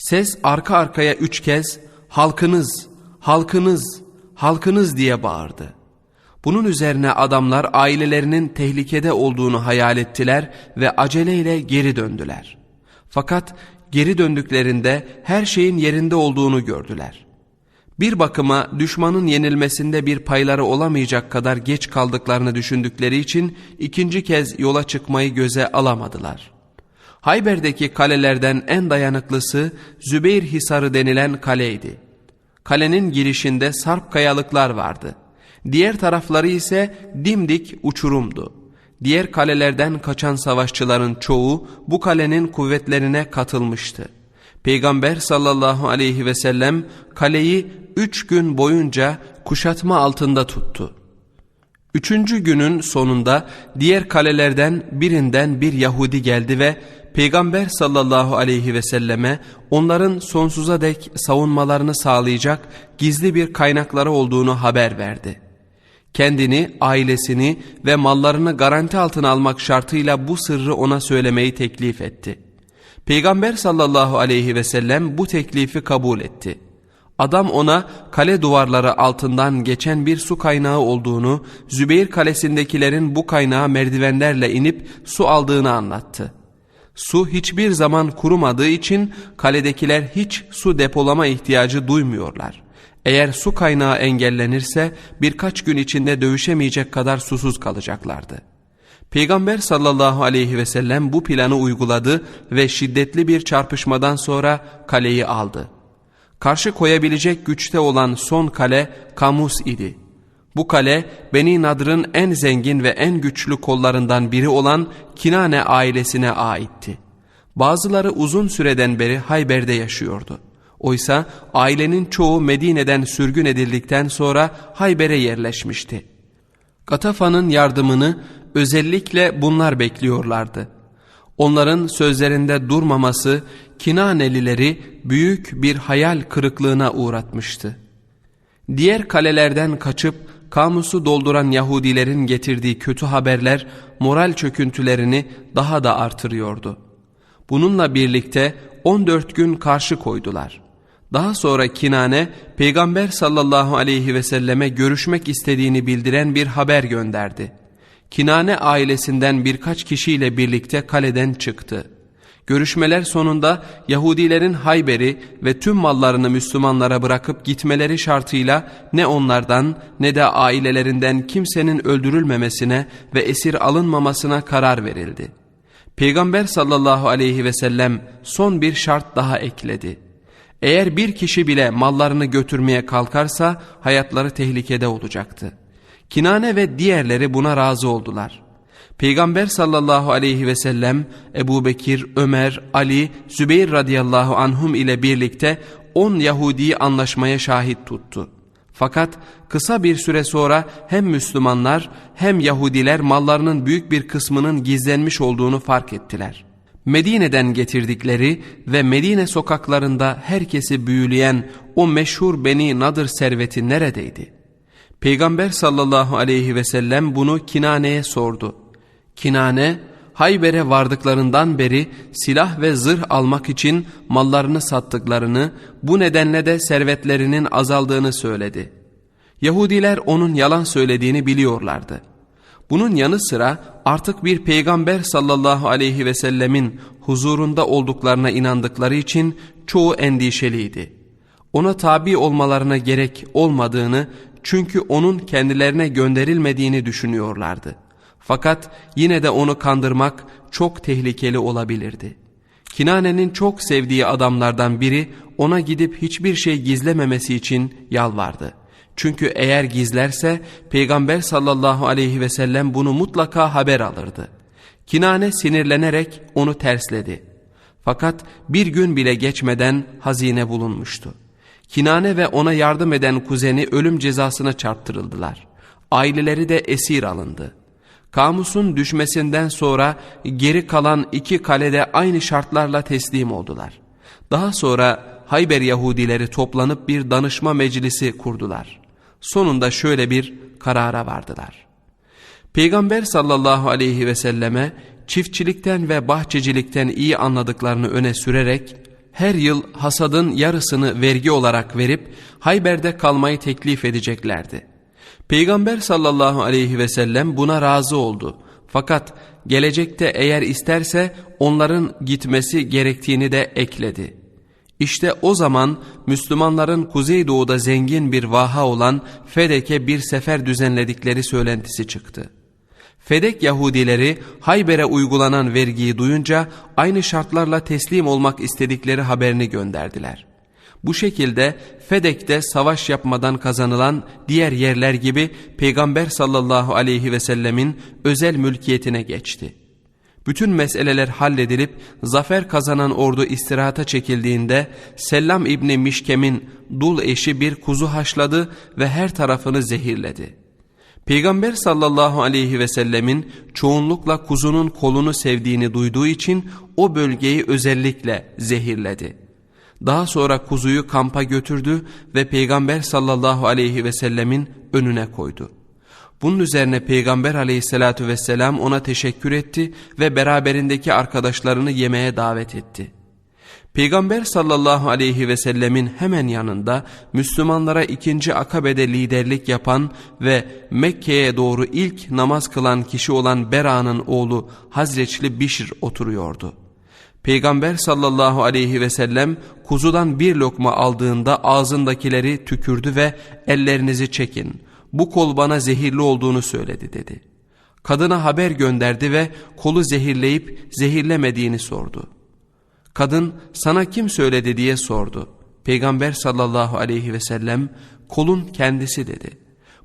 Ses arka arkaya üç kez halkınız, halkınız, halkınız diye bağırdı. Bunun üzerine adamlar ailelerinin tehlikede olduğunu hayal ettiler ve aceleyle geri döndüler. Fakat geri döndüklerinde her şeyin yerinde olduğunu gördüler. Bir bakıma düşmanın yenilmesinde bir payları olamayacak kadar geç kaldıklarını düşündükleri için ikinci kez yola çıkmayı göze alamadılar. Hayber'deki kalelerden en dayanıklısı Zübeyir Hisarı denilen kaleydi. Kalenin girişinde sarp kayalıklar vardı. Diğer tarafları ise dimdik uçurumdu. Diğer kalelerden kaçan savaşçıların çoğu bu kalenin kuvvetlerine katılmıştı. Peygamber sallallahu aleyhi ve sellem kaleyi üç gün boyunca kuşatma altında tuttu. Üçüncü günün sonunda diğer kalelerden birinden bir Yahudi geldi ve Peygamber sallallahu aleyhi ve selleme onların sonsuza dek savunmalarını sağlayacak gizli bir kaynakları olduğunu haber verdi. Kendini, ailesini ve mallarını garanti altına almak şartıyla bu sırrı ona söylemeyi teklif etti. Peygamber sallallahu aleyhi ve sellem bu teklifi kabul etti. Adam ona kale duvarları altından geçen bir su kaynağı olduğunu, Zübeyir kalesindekilerin bu kaynağa merdivenlerle inip su aldığını anlattı. Su hiçbir zaman kurumadığı için kaledekiler hiç su depolama ihtiyacı duymuyorlar. Eğer su kaynağı engellenirse birkaç gün içinde dövüşemeyecek kadar susuz kalacaklardı. Peygamber sallallahu aleyhi ve sellem bu planı uyguladı ve şiddetli bir çarpışmadan sonra kaleyi aldı. Karşı koyabilecek güçte olan son kale Kamus idi. Bu kale Beni Nadr'ın en zengin ve en güçlü kollarından biri olan Kinane ailesine aitti. Bazıları uzun süreden beri Hayber'de yaşıyordu. Oysa ailenin çoğu Medine'den sürgün edildikten sonra Hayber'e yerleşmişti. Gatafa'nın yardımını özellikle bunlar bekliyorlardı. Onların sözlerinde durmaması Kinanelileri büyük bir hayal kırıklığına uğratmıştı. Diğer kalelerden kaçıp kamusu dolduran Yahudilerin getirdiği kötü haberler moral çöküntülerini daha da artırıyordu. Bununla birlikte 14 gün karşı koydular. Daha sonra Kinane Peygamber sallallahu aleyhi ve selleme görüşmek istediğini bildiren bir haber gönderdi. Kinane ailesinden birkaç kişiyle birlikte kaleden çıktı. Görüşmeler sonunda Yahudilerin Hayber'i ve tüm mallarını Müslümanlara bırakıp gitmeleri şartıyla ne onlardan ne de ailelerinden kimsenin öldürülmemesine ve esir alınmamasına karar verildi. Peygamber sallallahu aleyhi ve sellem son bir şart daha ekledi. Eğer bir kişi bile mallarını götürmeye kalkarsa hayatları tehlikede olacaktı. Kinane ve diğerleri buna razı oldular. Peygamber sallallahu aleyhi ve sellem Ebu Bekir, Ömer, Ali, Zübeyir radıyallahu anhum ile birlikte on Yahudi'yi anlaşmaya şahit tuttu. Fakat kısa bir süre sonra hem Müslümanlar hem Yahudiler mallarının büyük bir kısmının gizlenmiş olduğunu fark ettiler. Medine'den getirdikleri ve Medine sokaklarında herkesi büyüleyen o meşhur Beni Nadır serveti neredeydi? Peygamber sallallahu aleyhi ve sellem bunu Kinane'ye sordu. Kinane, Hayber'e vardıklarından beri silah ve zırh almak için mallarını sattıklarını, bu nedenle de servetlerinin azaldığını söyledi. Yahudiler onun yalan söylediğini biliyorlardı. Bunun yanı sıra artık bir peygamber sallallahu aleyhi ve sellemin huzurunda olduklarına inandıkları için çoğu endişeliydi. Ona tabi olmalarına gerek olmadığını çünkü onun kendilerine gönderilmediğini düşünüyorlardı. Fakat yine de onu kandırmak çok tehlikeli olabilirdi. Kinane'nin çok sevdiği adamlardan biri ona gidip hiçbir şey gizlememesi için yalvardı. Çünkü eğer gizlerse Peygamber sallallahu aleyhi ve sellem bunu mutlaka haber alırdı. Kinane sinirlenerek onu tersledi. Fakat bir gün bile geçmeden hazine bulunmuştu. Kinane ve ona yardım eden kuzeni ölüm cezasına çarptırıldılar. Aileleri de esir alındı. Kamus'un düşmesinden sonra geri kalan iki kalede aynı şartlarla teslim oldular. Daha sonra Hayber Yahudileri toplanıp bir danışma meclisi kurdular. Sonunda şöyle bir karara vardılar. Peygamber sallallahu aleyhi ve selleme çiftçilikten ve bahçecilikten iyi anladıklarını öne sürerek her yıl hasadın yarısını vergi olarak verip Hayber'de kalmayı teklif edeceklerdi. Peygamber sallallahu aleyhi ve sellem buna razı oldu. Fakat gelecekte eğer isterse onların gitmesi gerektiğini de ekledi. İşte o zaman Müslümanların Kuzeydoğu'da zengin bir vaha olan Fedek'e bir sefer düzenledikleri söylentisi çıktı. Fedek Yahudileri Hayber'e uygulanan vergiyi duyunca aynı şartlarla teslim olmak istedikleri haberini gönderdiler. Bu şekilde Fedek'te savaş yapmadan kazanılan diğer yerler gibi Peygamber sallallahu aleyhi ve sellemin özel mülkiyetine geçti. Bütün meseleler halledilip zafer kazanan ordu istirahata çekildiğinde Sellam İbni Mişkem'in dul eşi bir kuzu haşladı ve her tarafını zehirledi. Peygamber sallallahu aleyhi ve sellemin çoğunlukla kuzunun kolunu sevdiğini duyduğu için o bölgeyi özellikle zehirledi. Daha sonra kuzuyu kampa götürdü ve Peygamber sallallahu aleyhi ve sellemin önüne koydu. Bunun üzerine Peygamber aleyhissalatü vesselam ona teşekkür etti ve beraberindeki arkadaşlarını yemeğe davet etti. Peygamber sallallahu aleyhi ve sellemin hemen yanında Müslümanlara ikinci akabede liderlik yapan ve Mekke'ye doğru ilk namaz kılan kişi olan Bera'nın oğlu Hazreçli Bişr oturuyordu. Peygamber sallallahu aleyhi ve sellem kuzudan bir lokma aldığında ağzındakileri tükürdü ve ellerinizi çekin bu kol bana zehirli olduğunu söyledi dedi. Kadına haber gönderdi ve kolu zehirleyip zehirlemediğini sordu. Kadın sana kim söyledi diye sordu. Peygamber sallallahu aleyhi ve sellem kolun kendisi dedi.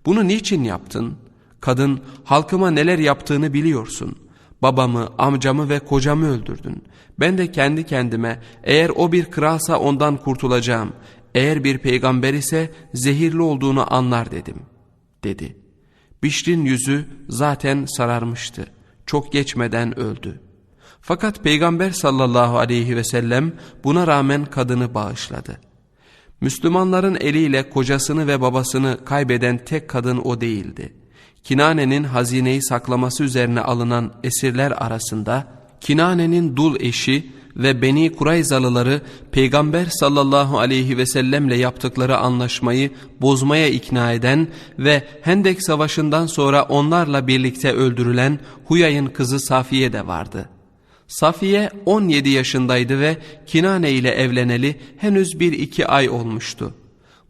Bunu niçin yaptın? Kadın halkıma neler yaptığını biliyorsun. Babamı, amcamı ve kocamı öldürdün. Ben de kendi kendime eğer o bir kralsa ondan kurtulacağım. Eğer bir peygamber ise zehirli olduğunu anlar dedim.'' dedi. Bişrin yüzü zaten sararmıştı. Çok geçmeden öldü. Fakat Peygamber sallallahu aleyhi ve sellem buna rağmen kadını bağışladı. Müslümanların eliyle kocasını ve babasını kaybeden tek kadın o değildi. Kinane'nin hazineyi saklaması üzerine alınan esirler arasında Kinane'nin dul eşi ve Beni Kurayzalıları Peygamber sallallahu aleyhi ve sellemle yaptıkları anlaşmayı bozmaya ikna eden ve Hendek Savaşı'ndan sonra onlarla birlikte öldürülen Huyay'ın kızı Safiye de vardı. Safiye 17 yaşındaydı ve Kinane ile evleneli henüz bir iki ay olmuştu.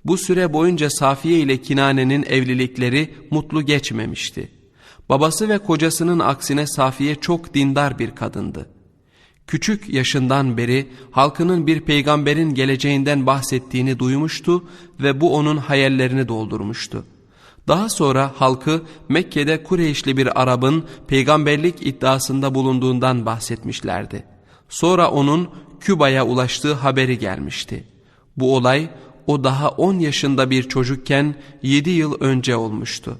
Bu süre boyunca Safiye ile Kinane'nin evlilikleri mutlu geçmemişti. Babası ve kocasının aksine Safiye çok dindar bir kadındı. Küçük yaşından beri halkının bir peygamberin geleceğinden bahsettiğini duymuştu ve bu onun hayallerini doldurmuştu. Daha sonra halkı Mekke'de Kureyşli bir Arap'ın peygamberlik iddiasında bulunduğundan bahsetmişlerdi. Sonra onun Küba'ya ulaştığı haberi gelmişti. Bu olay o daha 10 yaşında bir çocukken 7 yıl önce olmuştu.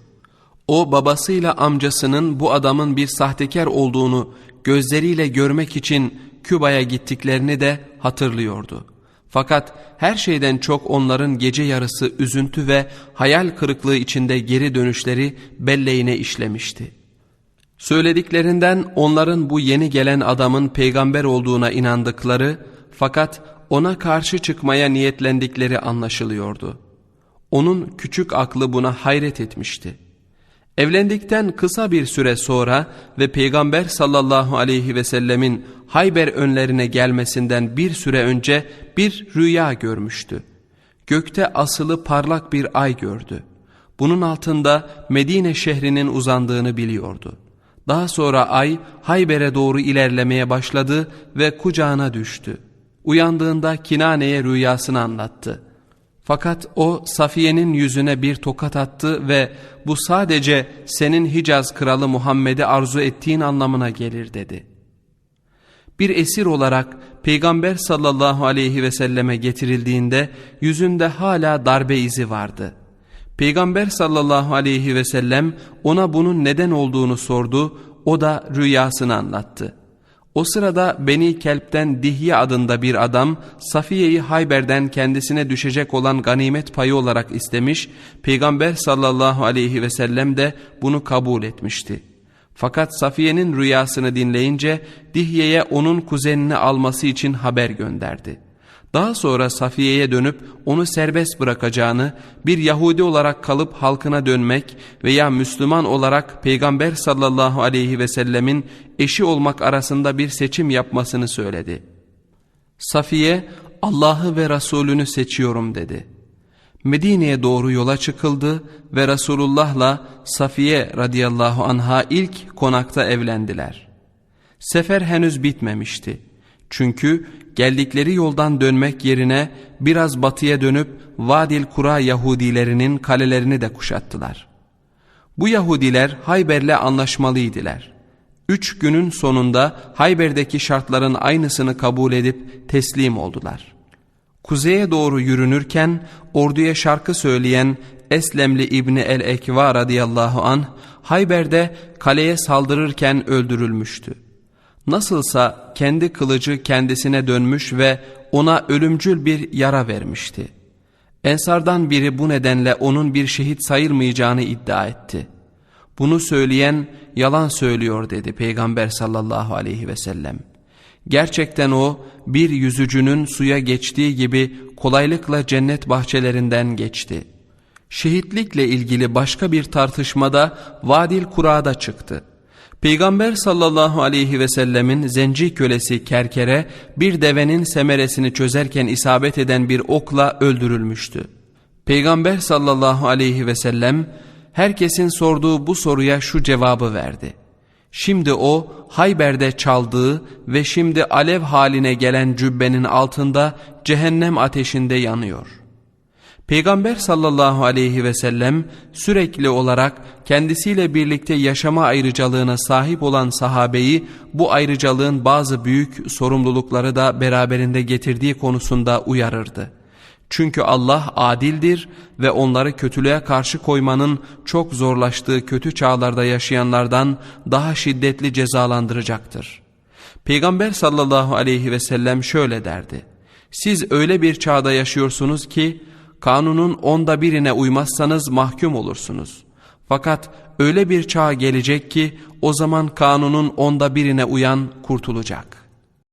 O babasıyla amcasının bu adamın bir sahtekar olduğunu gözleriyle görmek için Küba'ya gittiklerini de hatırlıyordu. Fakat her şeyden çok onların gece yarısı üzüntü ve hayal kırıklığı içinde geri dönüşleri belleğine işlemişti. Söylediklerinden onların bu yeni gelen adamın peygamber olduğuna inandıkları fakat ona karşı çıkmaya niyetlendikleri anlaşılıyordu. Onun küçük aklı buna hayret etmişti. Evlendikten kısa bir süre sonra ve Peygamber sallallahu aleyhi ve sellemin Hayber önlerine gelmesinden bir süre önce bir rüya görmüştü. Gökte asılı parlak bir ay gördü. Bunun altında Medine şehrinin uzandığını biliyordu. Daha sonra ay Hayber'e doğru ilerlemeye başladı ve kucağına düştü. Uyandığında Kinane'ye rüyasını anlattı. Fakat o Safiye'nin yüzüne bir tokat attı ve bu sadece senin Hicaz kralı Muhammed'i arzu ettiğin anlamına gelir dedi. Bir esir olarak Peygamber sallallahu aleyhi ve selleme getirildiğinde yüzünde hala darbe izi vardı. Peygamber sallallahu aleyhi ve sellem ona bunun neden olduğunu sordu, o da rüyasını anlattı. O sırada Beni Kelp'ten Dihye adında bir adam Safiye'yi Hayber'den kendisine düşecek olan ganimet payı olarak istemiş, Peygamber sallallahu aleyhi ve sellem de bunu kabul etmişti. Fakat Safiye'nin rüyasını dinleyince Dihye'ye onun kuzenini alması için haber gönderdi. Daha sonra Safiye'ye dönüp onu serbest bırakacağını, bir Yahudi olarak kalıp halkına dönmek veya Müslüman olarak Peygamber sallallahu aleyhi ve sellemin eşi olmak arasında bir seçim yapmasını söyledi. Safiye, Allah'ı ve Resulünü seçiyorum dedi. Medine'ye doğru yola çıkıldı ve Resulullah'la Safiye radıyallahu anha ilk konakta evlendiler. Sefer henüz bitmemişti. Çünkü geldikleri yoldan dönmek yerine biraz batıya dönüp Vadil Kura Yahudilerinin kalelerini de kuşattılar. Bu Yahudiler Hayber'le anlaşmalıydılar. Üç günün sonunda Hayber'deki şartların aynısını kabul edip teslim oldular. Kuzeye doğru yürünürken orduya şarkı söyleyen Eslemli İbni el-Ekva radıyallahu anh Hayber'de kaleye saldırırken öldürülmüştü. Nasılsa kendi kılıcı kendisine dönmüş ve ona ölümcül bir yara vermişti. Ensardan biri bu nedenle onun bir şehit sayılmayacağını iddia etti. Bunu söyleyen yalan söylüyor dedi Peygamber sallallahu aleyhi ve sellem. Gerçekten o bir yüzücünün suya geçtiği gibi kolaylıkla cennet bahçelerinden geçti. Şehitlikle ilgili başka bir tartışmada Vadil Kura'da çıktı. Peygamber sallallahu aleyhi ve sellemin zenci kölesi Kerkere bir devenin semeresini çözerken isabet eden bir okla öldürülmüştü. Peygamber sallallahu aleyhi ve sellem herkesin sorduğu bu soruya şu cevabı verdi. Şimdi o Hayber'de çaldığı ve şimdi alev haline gelen cübbenin altında cehennem ateşinde yanıyor.'' Peygamber sallallahu aleyhi ve sellem sürekli olarak kendisiyle birlikte yaşama ayrıcalığına sahip olan sahabeyi bu ayrıcalığın bazı büyük sorumlulukları da beraberinde getirdiği konusunda uyarırdı. Çünkü Allah adildir ve onları kötülüğe karşı koymanın çok zorlaştığı kötü çağlarda yaşayanlardan daha şiddetli cezalandıracaktır. Peygamber sallallahu aleyhi ve sellem şöyle derdi. Siz öyle bir çağda yaşıyorsunuz ki kanunun onda birine uymazsanız mahkum olursunuz. Fakat öyle bir çağ gelecek ki o zaman kanunun onda birine uyan kurtulacak.''